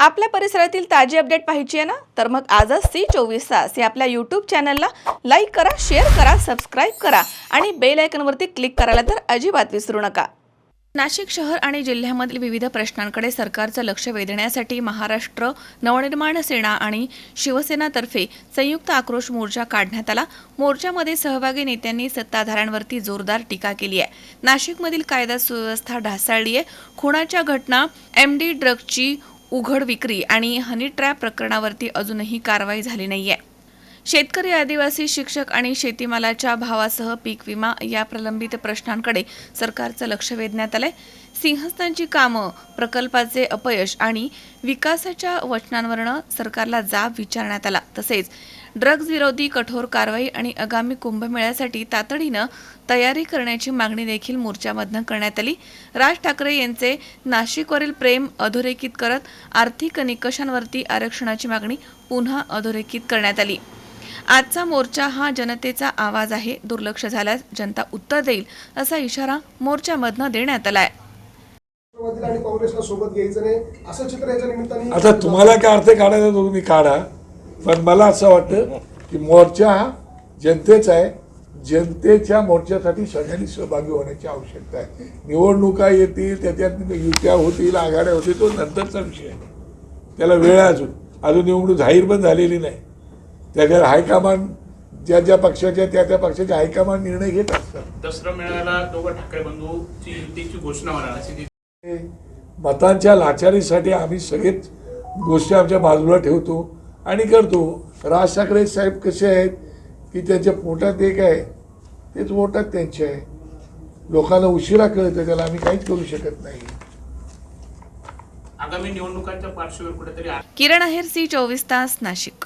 आपल्या परिसरातील ताजी अपडेट पाहिजे आहे ना? तर मग आजच सी चोवीस तास या आपल्या यूट्यूब चॅनलला लाईक करा शेअर करा सबस्क्राईब करा आणि बेल आयकनवरती क्लिक करायला तर अजिबात विसरू नका. नाशिक शहर आणि जिल्ह्यामधील विविध प्रश्नांकडे सरकारचं लक्ष वेधण्यासाठी महाराष्ट्र नवनिर्माण सेना आणि शिवसेनातर्फे संयुक्त आक्रोश मोर्चा काढण्यात आला. मोर्चामध्ये सहभागी नेत्यांनी सत्ताधाऱ्यांवरती जोरदार टीका केली आहे. नाशिकमधील कायदा सुव्यवस्था ढासळली आहे खुणाच्या घटना एम डी ड्रगची उघड विक्री आणि हनी ट्रॅप प्रकरणावरती अजूनही कारवाई झाली नाही आहे शेतकरी आदिवासी शिक्षक आणि शेतीमालाच्या भावासह पीक विमा या प्रलंबित प्रश्नांकडे सरकारचं लक्ष वेधण्यात आलंय. सिंहस्थांची कामं प्रकल्पाचे अपयश आणि विकासाच्या वचनांवरनं सरकारला जाब विचारण्यात आला. तसेच ड्रग्ज विरोधी कठोर कारवाई आणि आगामी कुंभमेळ्यासाठी तातडीनं तयारी करण्याची मागणी देखील मोर्चामधनं करण्यात आली. राज ठाकरे यांचे नाशिकवरील प्रेम अधोरेखित करत आर्थिक निकषांवरती आरक्षणाची मागणी पुन्हा अधोरेखित करण्यात आली. आजचा मोर्चा हा जनतेचा आवाज आहे. दुर्लक्ष झाल्यास जनता उत्तर देईल असा इशारा मोर्चामधनं देण्यात आलाय. राष्ट्रवादीला आणि काँग्रेसला सोबत घ्यायचं नाही असं चित्र याच्या निमित्ताने आता तुम्हाला काय अर्थ काढायचा तो तुम्ही काढा. पण मला असं वाटतं की मोर्चा हा जनतेचा आहे. जनतेच्या मोर्चासाठी सगळ्यांनी सहभागी होण्याची आवश्यकता आहे. निवडणुका येतील त्याच्यात युत्या होतील आघाड्या होतील तो नंतरचा विषय आहे. त्याला वेळ अजून. अजून निवडणूक जाहीर पण झालेली नाही. त्याच्यात हायकमांड ज्या ज्या पक्षाच्या त्या त्या पक्षाचे हायकमांड निर्णय घेत असतात. दसरा मेळाव्याला दोघं ठाकरे बंधूची युतीची घोषणा होणार अशी ती मतांच्या लाचारीसाठी आम्ही सगळेच गोष्टी आमच्या बाजूला ठेवतो आणि करतो. राज ठाकरे साहेब कसे आहेत? की त्यांच्या पोटात एक आहे. तेच पोटात त्यांचे आहे. लोकांना उशिरा कळतं त्याला आम्ही काहीच करू शकत नाही. आगामी निवडणुकांच्या पार्श्वभूमीवर कुठेतरी किरण आहेर सी चोवीस तास नाशिक.